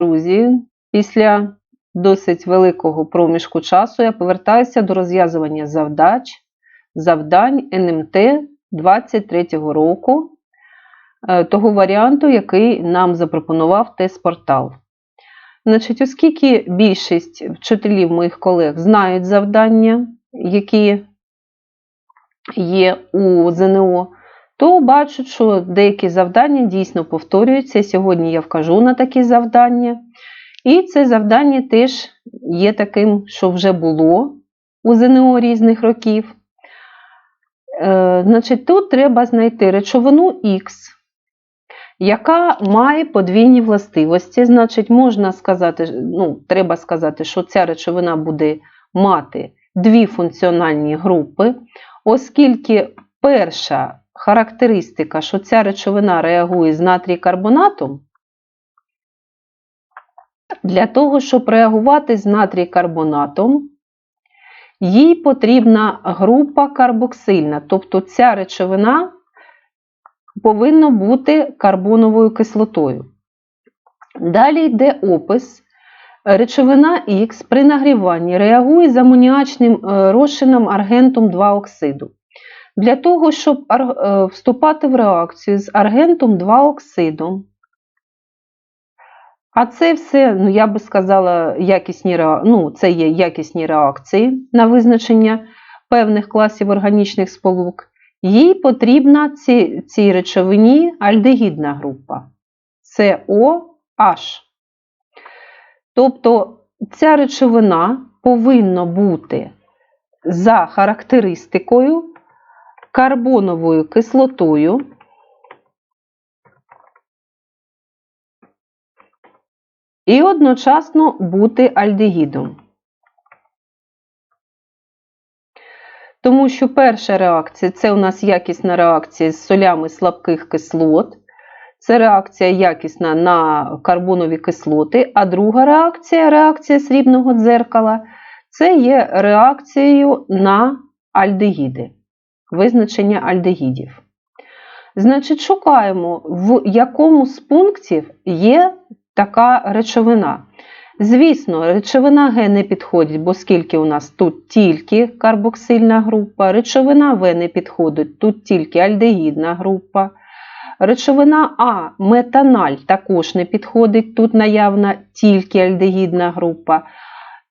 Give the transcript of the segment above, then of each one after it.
Друзі, після досить великого проміжку часу я повертаюся до розв'язування завдач, завдань НМТ 23 року, е, того варіанту, який нам запропонував тест-портал. Значить, Оскільки більшість вчителів моїх колег знають завдання, які є у ЗНО, то бачу, що деякі завдання дійсно повторюються. Сьогодні я вкажу на такі завдання. І це завдання теж є таким, що вже було у ЗНО різних років. Е, значить, Тут треба знайти речовину Х, яка має подвійні властивості. Значить, можна сказати, ну, треба сказати, що ця речовина буде мати дві функціональні групи, оскільки перша характеристика, що ця речовина реагує з натрій карбонатом, для того, щоб реагувати з натрій карбонатом, їй потрібна група карбоксильна, тобто ця речовина повинна бути карбоновою кислотою. Далі йде опис. Речовина Х при нагріванні реагує з амоніачним е, розчином аргентом 2 оксиду. Для того, щоб е, вступати в реакцію з аргентом 2 оксидом, а це все, ну я би сказала, якісні ну, це є якісні реакції на визначення певних класів органічних сполук, їй потрібна ці, цій речовині альдегідна група. COH. Тобто ця речовина повинна бути за характеристикою карбоновою кислотою. І одночасно бути альдегідом. Тому що перша реакція це у нас якісна реакція з солями слабких кислот. Це реакція якісна на карбонові кислоти, а друга реакція реакція срібного дзеркала це є реакцією на альдегіди визначення альдегідів. Значить, шукаємо, в якому з пунктів є така речовина. Звісно, речовина Г не підходить, бо скільки у нас тут тільки карбоксильна група, речовина В не підходить, тут тільки альдегідна група. Речовина А метаналь також не підходить, тут наявна тільки альдегідна група.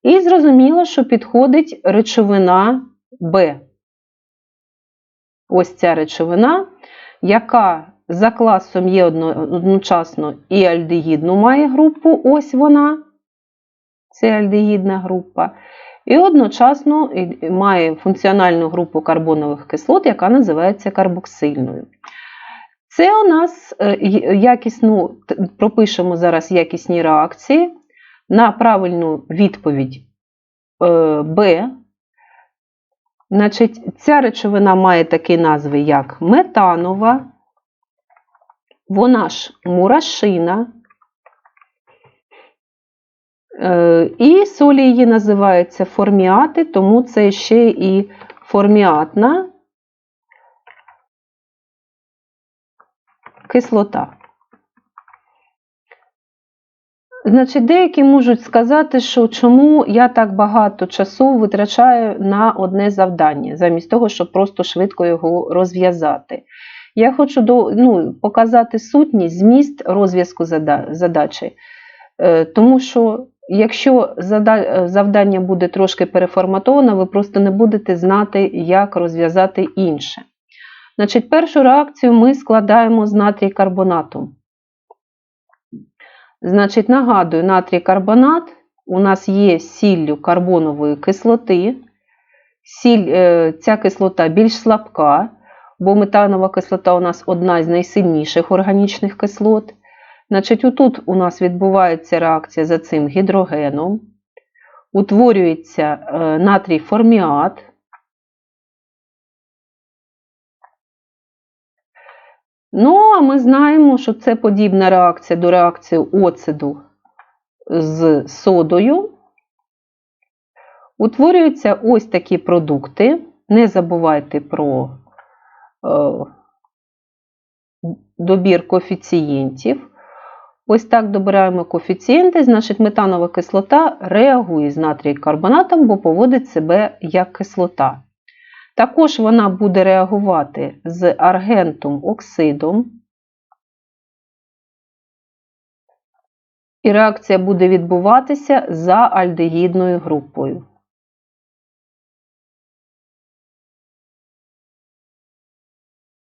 І зрозуміло, що підходить речовина Б ось ця речовина, яка за класом є одночасно і альдегідну має групу, ось вона, це альдегідна група, і одночасно має функціональну групу карбонових кислот, яка називається карбоксильною. Це у нас е, якісну, пропишемо зараз якісні реакції на правильну відповідь е, Б. Значить, Ця речовина має такі назви, як метанова, вона ж мурашина. Е, і солі її називаються форміати, тому це ще і форміатна кислота. Значить, деякі можуть сказати, що чому я так багато часу витрачаю на одне завдання, замість того, щоб просто швидко його розв'язати. Я хочу до, ну, показати сутність, зміст розв'язку задачі. Е, тому що, якщо завдання буде трошки переформатоване, ви просто не будете знати, як розв'язати інше. Значить, Першу реакцію ми складаємо з натрій карбонатом. Значить, нагадую, натрій карбонат у нас є сіллю карбонової кислоти. Сіль, е, Ця кислота більш слабка, бо метанова кислота у нас одна з найсильніших органічних кислот. Значить, Отут у нас відбувається реакція за цим гідрогеном. Утворюється е, натрій форміат. Ну, а ми знаємо, що це подібна реакція до реакції оциду з содою. Утворюються ось такі продукти. Не забувайте про е, добір коефіцієнтів. Ось так добираємо коефіцієнти, значить метанова кислота реагує з натрій-карбонатом, бо поводить себе як кислота. Також вона буде реагувати з аргентом оксидом. І реакція буде відбуватися за альдегідною групою.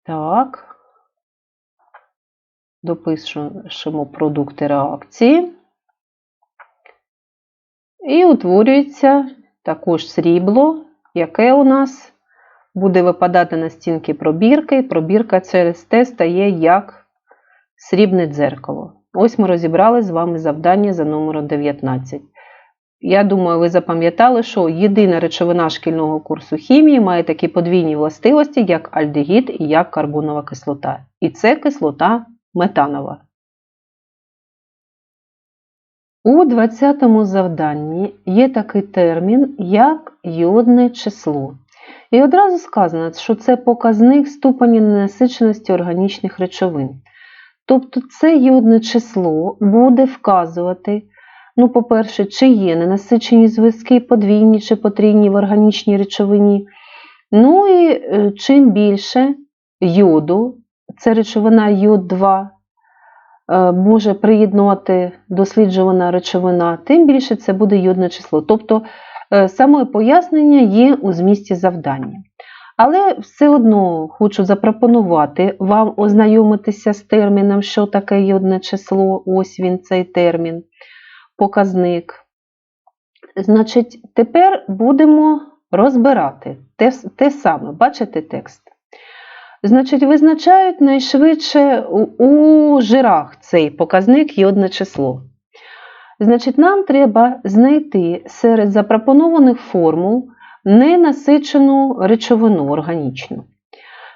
Так, допишемо продукти реакції. І утворюється також срібло, яке у нас буде випадати на стінки пробірки, пробірка через те стає як срібне дзеркало. Ось ми розібрали з вами завдання за номером 19. Я думаю, ви запам'ятали, що єдина речовина шкільного курсу хімії має такі подвійні властивості, як альдегід і як карбонова кислота. І це кислота метанова. У 20 завданні є такий термін, як йодне число. І одразу сказано, що це показник ступені ненасиченості органічних речовин. Тобто це йодне число буде вказувати, ну, по-перше, чи є ненасичені зв'язки подвійні чи потрійні в органічній речовині. Ну і е, чим більше йоду, це речовина йод 2, е, може приєднувати досліджувана речовина, тим більше це буде йодне число. Тобто саме пояснення є у змісті завдання. Але все одно хочу запропонувати вам ознайомитися з терміном, що таке йодне число, ось він цей термін, показник. Значить, тепер будемо розбирати те, те саме, бачите текст. Значить, визначають найшвидше у, у жирах цей показник йодне число. Значить, нам треба знайти серед запропонованих формул ненасичену речовину органічну.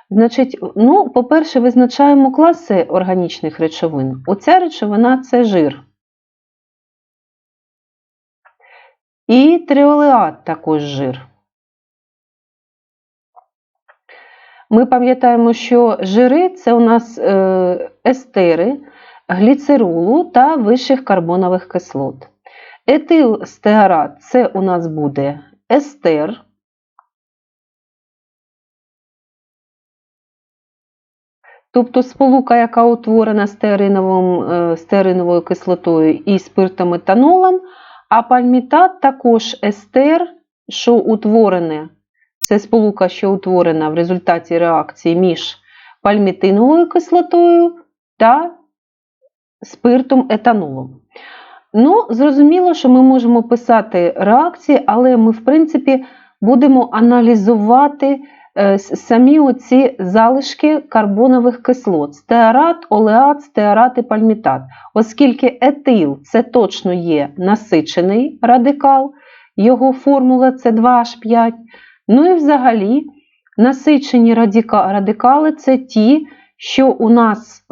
Значить, ну, По-перше, визначаємо класи органічних речовин. Оця речовина це жир. І триолеат також жир. Ми пам'ятаємо, що жири це у нас е, естери гліцерулу та вищих карбонових кислот. Етилстеарат це у нас буде естер. Тобто сполука, яка утворена стериновою кислотою і спиртом етанолом, а пальмітат також естер, що утворене, це сполука, що утворена в результаті реакції між пальмітиновою кислотою та спиртом етанолом. Ну, зрозуміло, що ми можемо писати реакції, але ми, в принципі, будемо аналізувати е, самі оці залишки карбонових кислот: стеарат, олеат, стеарат і пальмітат. Оскільки етил це точно є насичений радикал, його формула це 2H5. Ну і взагалі насичені радикали це ті, що у нас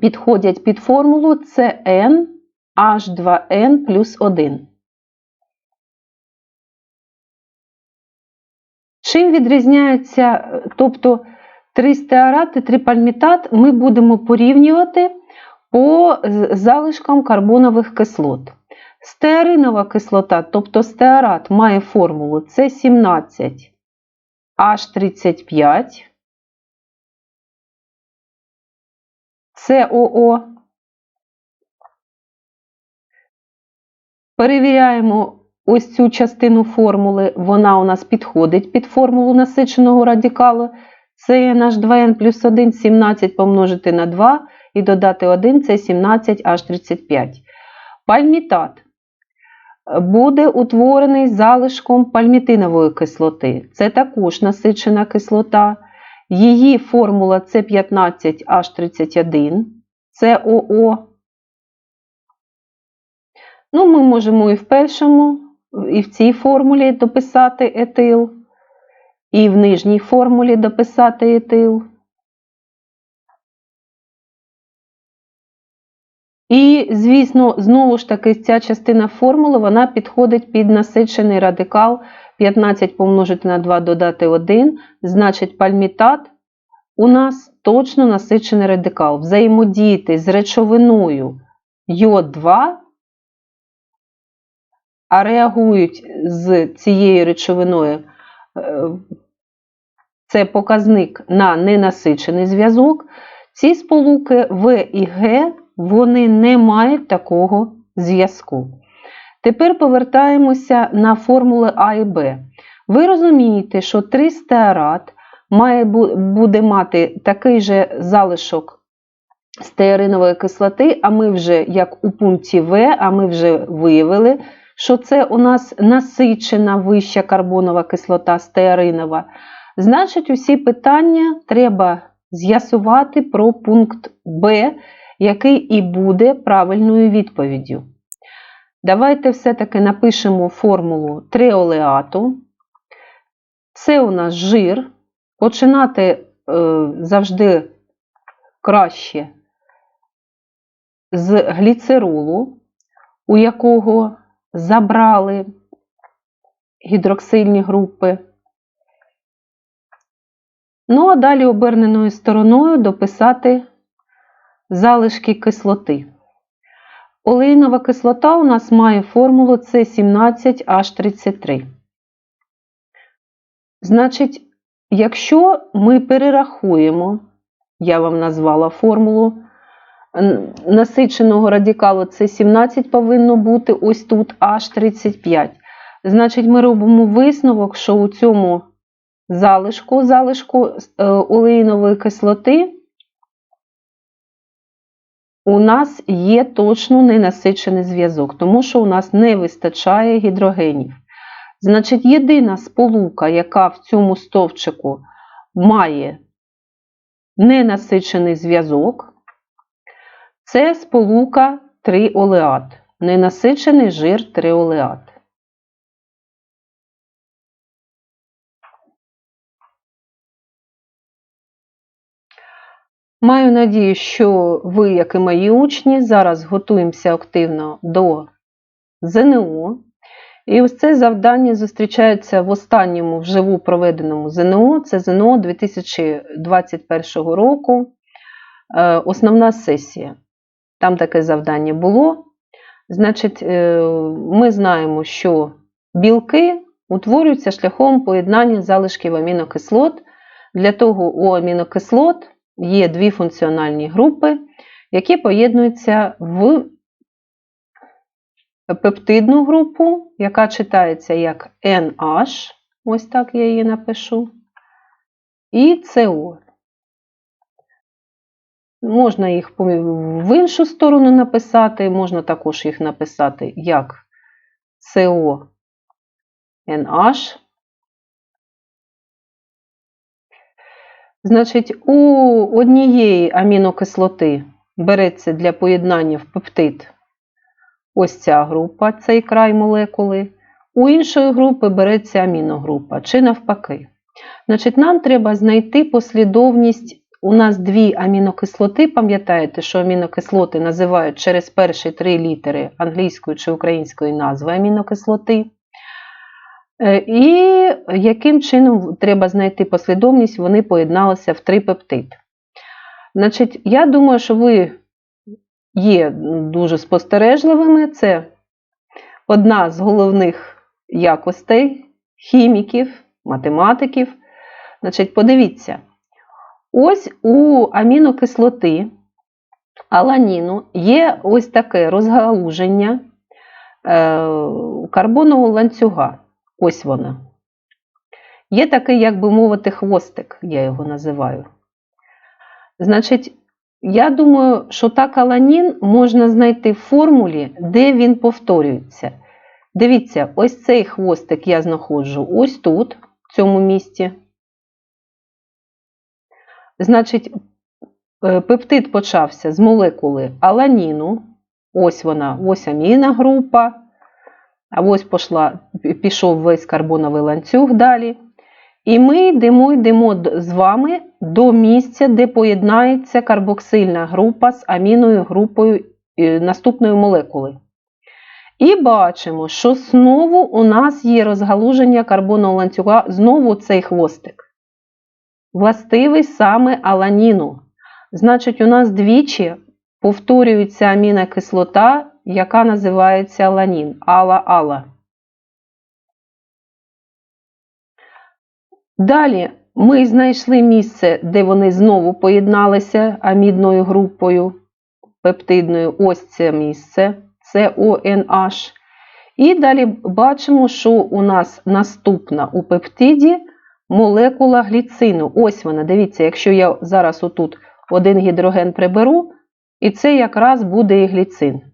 підходять під формулу CN H2N плюс 1. Чим відрізняються, тобто тристеарат і трипальмітат ми будемо порівнювати по залишкам карбонових кислот. Стеаринова кислота, тобто стеарат, має формулу С17 СОО. Перевіряємо ось цю частину формули, вона у нас підходить під формулу насиченого радикалу. Це наш 2n плюс 1, 17 помножити на 2 і додати 1 це 17H35. Пальмітат буде утворений залишком пальмітинової кислоти. Це також насичена кислота. Її формула це 15H31, це ОО. Ну, Ми можемо і в першому, і в цій формулі дописати етил, і в нижній формулі дописати етил. І, звісно, знову ж таки, ця частина формули вона підходить під насичений радикал 15 помножити на 2 додати 1, значить, пальмітат у нас точно насичений радикал. Взаємодіяти з речовиною йод-2, а реагують з цією речовиною, е, це показник на ненасичений зв'язок. Ці сполуки В і Г вони не мають такого зв'язку. Тепер повертаємося на формули А і Б. Ви розумієте, що тристеарат має буде мати такий же залишок стеаринової кислоти, а ми вже, як у пункті В, а ми вже виявили, що це у нас насичена вища карбонова кислота стеаринова. Значить, усі питання треба з'ясувати про пункт Б, який і буде правильною відповіддю. Давайте все-таки напишемо формулу триолеату. Це у нас жир. Починати е, завжди краще з гліцеролу, у якого забрали гідроксильні групи. Ну, а далі оберненою стороною дописати залишки кислоти. Олеїнова кислота у нас має формулу С17H33. Значить, якщо ми перерахуємо, я вам назвала формулу насиченого радикалу С17 повинно бути ось тут H35. Значить, ми робимо висновок, що у цьому залишку, залишку е, олеїнової кислоти у нас є точно ненасичений зв'язок, тому що у нас не вистачає гідрогенів. Значить, єдина сполука, яка в цьому стовпчику має ненасичений зв'язок, це сполука триолеат. Ненасичений жир триолеат. Маю надію, що ви, як і мої учні, зараз готуємося активно до ЗНО. І ось це завдання зустрічається в останньому вживу проведеному ЗНО. Це ЗНО 2021 року. Е, основна сесія. Там таке завдання було. Значить, е, ми знаємо, що білки утворюються шляхом поєднання залишків амінокислот. Для того у амінокислот є дві функціональні групи, які поєднуються в пептидну групу, яка читається як NH, ось так я її напишу, і CO. Можна їх в іншу сторону написати, можна також їх написати як CO NH. Значить, у однієї амінокислоти береться для поєднання в пептид ось ця група, цей край молекули. У іншої групи береться аміногрупа, чи навпаки. Значить, Нам треба знайти послідовність. У нас дві амінокислоти, пам'ятаєте, що амінокислоти називають через перші три літери англійської чи української назви амінокислоти. Е, і яким чином треба знайти послідовність, вони поєдналися в три пептид. Значить, Я думаю, що ви є дуже спостережливими. Це одна з головних якостей хіміків, математиків. Значить, Подивіться, ось у амінокислоти аланіну є ось таке розгалуження е, карбонового ланцюга. Ось вона. Є такий, як би мовити, хвостик, я його називаю. Значить, я думаю, що так аланін можна знайти в формулі, де він повторюється. Дивіться, ось цей хвостик я знаходжу ось тут, в цьому місці. Значить, е, пептид почався з молекули аланіну. Ось вона, ось аміна група. А ось пішла, пішов весь карбоновий ланцюг далі. І ми йдемо йдемо з вами до місця, де поєднається карбоксильна група з аміною групою е, наступної молекули. І бачимо, що знову у нас є розгалуження карбонового ланцюга, знову цей хвостик. Властивий саме аланіну. Значить, у нас двічі повторюється амінокислота, яка називається аланін. Ала-ала. Далі ми знайшли місце, де вони знову поєдналися амідною групою пептидною. Ось це місце, це ONH. І далі бачимо, що у нас наступна у пептиді молекула гліцину. Ось вона, дивіться, якщо я зараз отут один гідроген приберу, і це якраз буде і гліцин.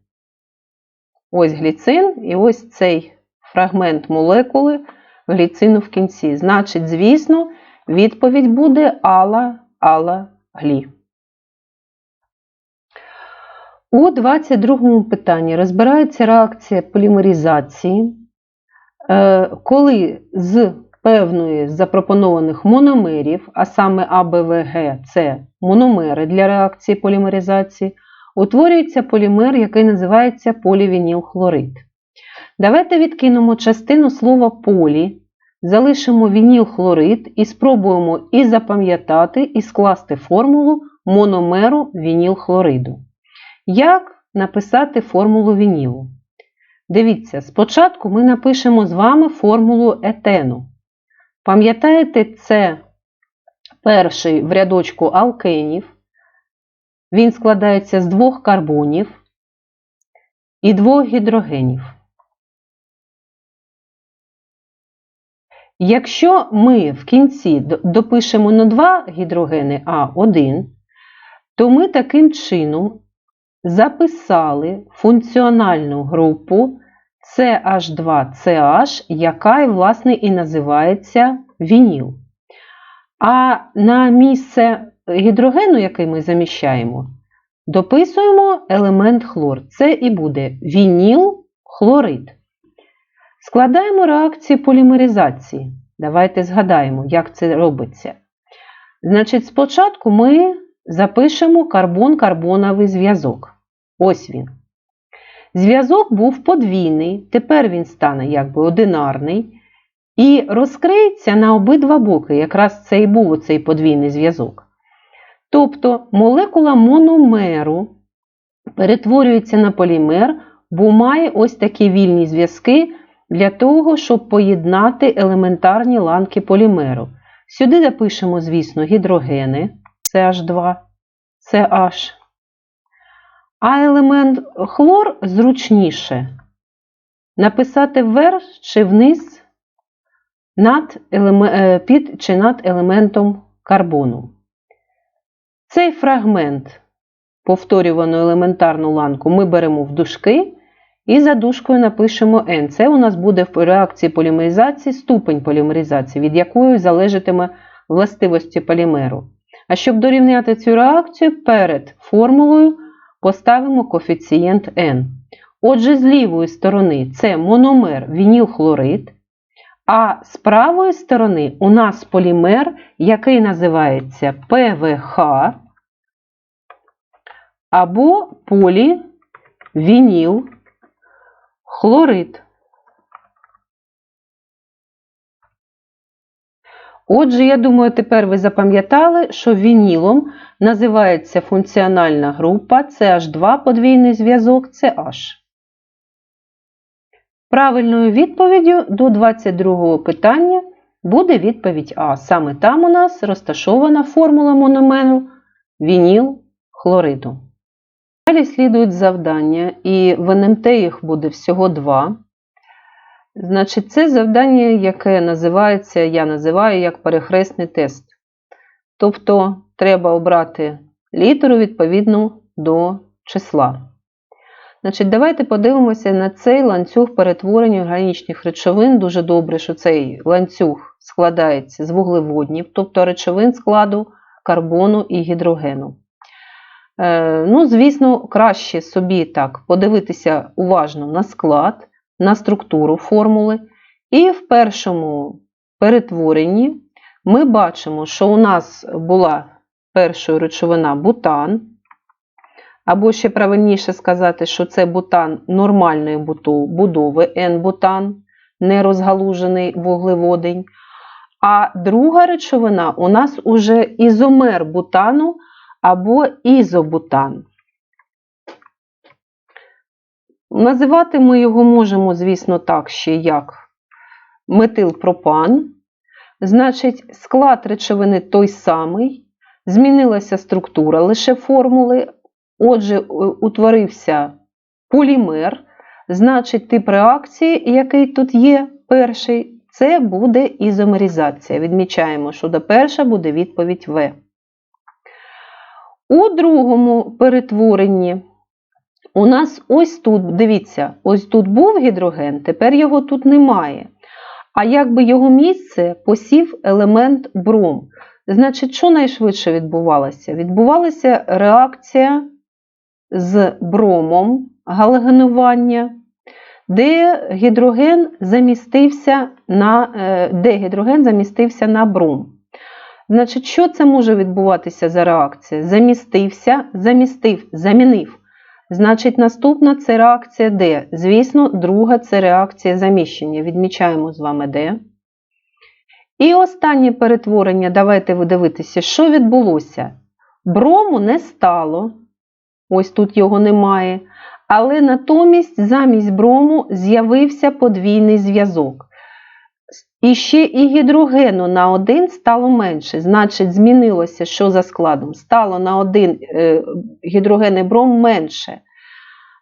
Ось гліцин, і ось цей фрагмент молекули гліцину в кінці. Значить, звісно, відповідь буде ала ала глі. У 22 питанні розбирається реакція полімеризації, е, коли з певної запропонованих мономерів, а саме АБВГ це мономери для реакції полімеризації, утворюється полімер, який називається полівінілхлорид. Давайте відкинемо частину слова полі, залишимо вінілхлорид і спробуємо і запам'ятати, і скласти формулу мономеру вінілхлориду. Як написати формулу вінілу? Дивіться, спочатку ми напишемо з вами формулу етену. Пам'ятаєте, це перший в рядочку алкенів. Він складається з двох карбонів і двох гідрогенів. Якщо ми в кінці допишемо не два гідрогени, а один, то ми таким чином записали функціональну групу CH2CH, яка, власне, і називається вініл. А на місце гідрогену, який ми заміщаємо, дописуємо елемент хлор. Це і буде вініл хлорид. Складаємо реакцію полімеризації. Давайте згадаємо, як це робиться. Значить, спочатку ми запишемо карбон-карбоновий зв'язок. Ось він. Зв'язок був подвійний, тепер він стане якби одинарний. І розкриється на обидва боки, якраз це і був оцей подвійний зв'язок. Тобто молекула мономеру перетворюється на полімер, бо має ось такі вільні зв'язки для того, щоб поєднати елементарні ланки полімеру. Сюди запишемо, звісно, гідрогени CH2, CH. А елемент хлор зручніше написати вверх чи вниз над е, під чи над елементом карбону. Цей фрагмент повторювану елементарну ланку ми беремо в дужки і за дужкою напишемо N. Це у нас буде в реакції полімеризації ступень полімеризації, від якої залежатиме властивості полімеру. А щоб дорівняти цю реакцію, перед формулою поставимо коефіцієнт N. Отже, з лівої сторони це мономер вінілхлорид, а з правої сторони у нас полімер, який називається ПВХ або полівінілхлорид. Отже, я думаю, тепер ви запам'ятали, що вінілом називається функціональна група CH2 подвійний зв'язок CH. Правильною відповіддю до 22 питання буде відповідь А. Саме там у нас розташована формула мономеру вініл хлориду. Далі слідують завдання, і в НМТ їх буде всього два. Значить, це завдання, яке називається, я називаю як перехресний тест. Тобто, треба обрати літеру відповідну до числа. Значить, Давайте подивимося на цей ланцюг перетворення органічних речовин. Дуже добре, що цей ланцюг складається з вуглеводнів, тобто речовин складу карбону і гідрогену. Е, ну, Звісно, краще собі так подивитися уважно на склад на структуру формули. І в першому перетворенні ми бачимо, що у нас була перша речовина бутан, або ще правильніше сказати, що це бутан нормальної будови N-бутан, не розгалужений вуглеводень. А друга речовина у нас уже ізомер бутану або ізобутан. Називати ми його можемо, звісно, так ще як метилпропан. Значить, склад речовини той самий, змінилася структура лише формули. Отже, утворився полімер. Значить, тип реакції, який тут є, перший, це буде ізомеризація. Відмічаємо, що до перша буде відповідь В. У другому перетворенні у нас ось тут, дивіться, ось тут був гідроген, тепер його тут немає. А якби його місце посів елемент бром. Значить, що найшвидше відбувалося? Відбувалася реакція з бромом галогенування, де гідроген замістився на, е, де гідроген замістився на бром. Значить, що це може відбуватися за реакція? Замістився, замістив, замінив. Значить, наступна це реакція Д. Звісно, друга це реакція заміщення. Відмічаємо з вами Д. І останнє перетворення, давайте ви дивитеся, що відбулося. Брому не стало, ось тут його немає. Але натомість замість брому з'явився подвійний зв'язок. І ще і гідрогену на один стало менше. Значить, змінилося, що за складом? Стало на один е, гідроген і бром менше.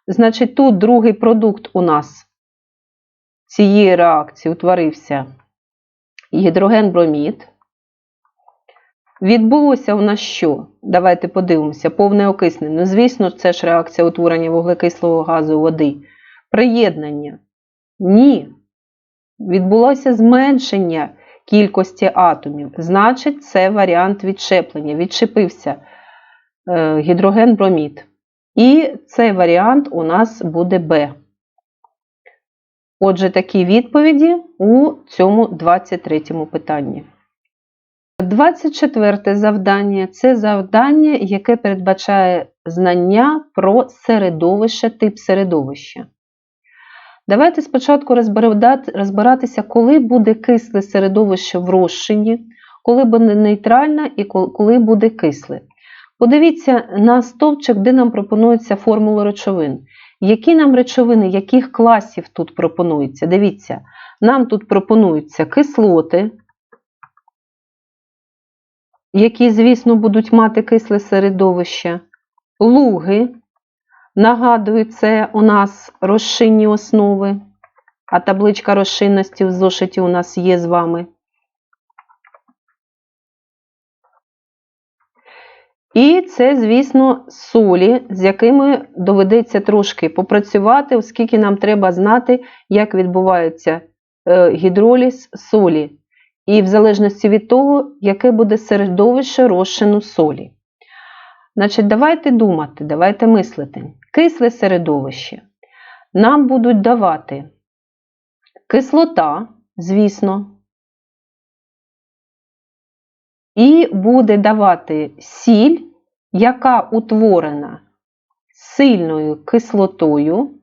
Значить, тут другий продукт у нас цієї реакції утворився гідроген-бромід. Відбулося у нас що? Давайте подивимося, повне окиснення. Ну, звісно, це ж реакція утворення вуглекислого газу води. Приєднання. Ні. Відбулося зменшення кількості атомів. Значить, це варіант відчеплення. Відчепився е, гідроген-бромід. І цей варіант у нас буде Б. Отже, такі відповіді у цьому 23 питанні. 24 завдання це завдання, яке передбачає знання про середовище, тип середовища. Давайте спочатку розбиратися, коли буде кисле середовище в розчині, коли буде нейтральне і коли буде кисле. Подивіться на стовпчик, де нам пропонується формула речовин. Які нам речовини, яких класів тут пропонується? Дивіться, нам тут пропонуються кислоти, які, звісно, будуть мати кисле середовище, луги. Нагадую, це у нас розчинні основи, а табличка розчинності в зошиті у нас є з вами. І це, звісно, солі, з якими доведеться трошки попрацювати, оскільки нам треба знати, як відбувається е, гідроліз солі. І в залежності від того, яке буде середовище розчину солі. Значить, давайте думати, давайте мислити. Кисле середовище. Нам будуть давати кислота, звісно, і буде давати сіль, яка утворена сильною кислотою,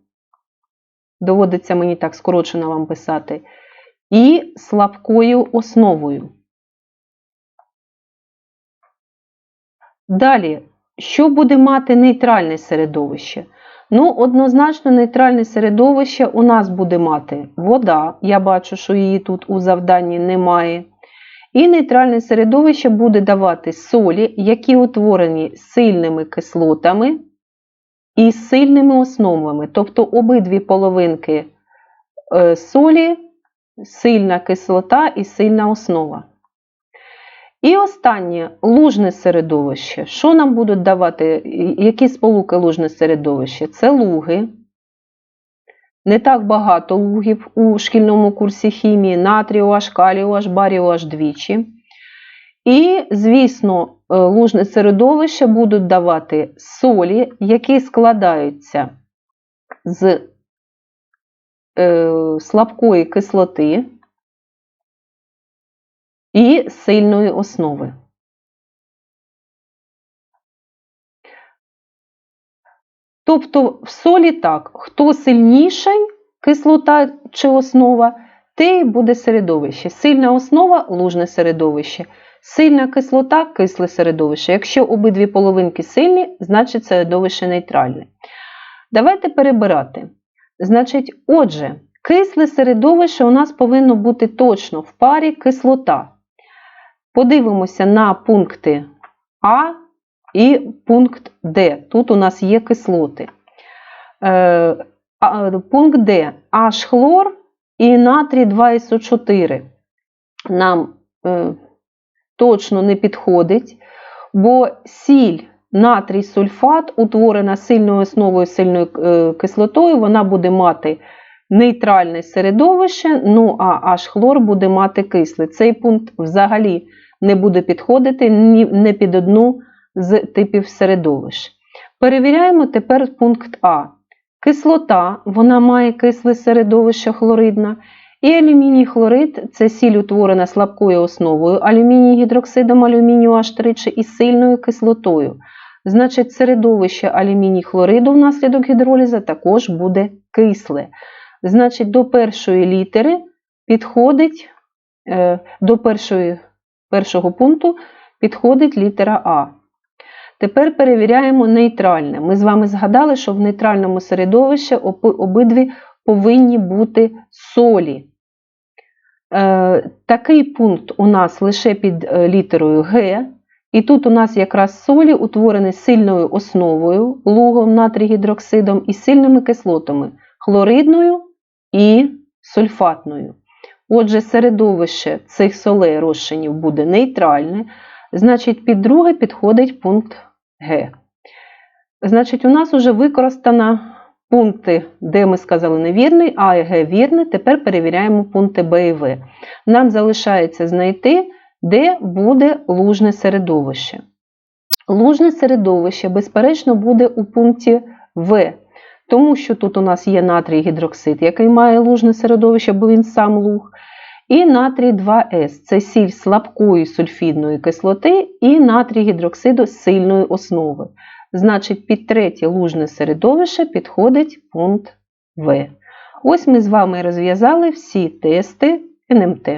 доводиться мені так скорочено вам писати, і слабкою основою. Далі, що буде мати нейтральне середовище? Ну, однозначно, нейтральне середовище у нас буде мати вода. Я бачу, що її тут у завданні немає. І нейтральне середовище буде давати солі, які утворені сильними кислотами і сильними основами. Тобто обидві половинки е, солі, сильна кислота і сильна основа. І останнє лужне середовище. Що нам будуть давати, які сполуки лужне середовище? Це луги. Не так багато лугів у шкільному курсі хімії, натрію OH, калію OH, барію OH двічі. І, звісно, е, лужне середовище будуть давати солі, які складаються з е, слабкої кислоти і сильної основи. Тобто в солі так, хто сильніший, кислота чи основа, те буде середовище. Сильна основа лужне середовище. Сильна кислота кисле середовище. Якщо обидві половинки сильні, значить середовище нейтральне. Давайте перебирати. Значить, отже, кисле середовище у нас повинно бути точно в парі кислота. Подивимося на пункти А і пункт Д. Тут у нас є кислоти. Е, пункт Д H-хлор і натрій 2СО4 нам е, точно не підходить, бо сіль натрій сульфат, утворена сильною основою сильною е, кислотою, вона буде мати нейтральне середовище, ну а H-хлор буде мати кисле. Цей пункт взагалі не буде підходити ні, не під одну з типів середовищ. Перевіряємо тепер пункт А. Кислота, вона має кисле середовище хлоридне, і алюміній хлорид це сіль утворена слабкою основою алюміній гідроксидом алюмінію H3 і сильною кислотою. Значить, середовище алюміній хлориду внаслідок гідроліза також буде кисле. Значить, до першої літери підходить, е, до першої, першого пункту підходить літера А. Тепер перевіряємо нейтральне. Ми з вами згадали, що в нейтральному середовищі обидві повинні бути солі. Е, такий пункт у нас лише під е, літерою Г. І тут у нас якраз солі утворені сильною основою, лугом натрій-гідроксидом і сильними кислотами хлоридною і сульфатною. Отже, середовище цих солей розчинів буде нейтральне, значить, під друге підходить пункт Г. Значить, у нас вже використано пункти, де ми сказали невірний, А і Г вірне. Тепер перевіряємо пункти Б і В. Нам залишається знайти, де буде лужне середовище. Лужне середовище, безперечно, буде у пункті В, тому що тут у нас є натрій гідроксид, який має лужне середовище, бо він сам луг. І натрій 2С це сіль слабкої сульфідної кислоти і натрій гідроксиду сильної основи. Значить, під третє лужне середовище підходить пункт В. Ось ми з вами розв'язали всі тести НМТ.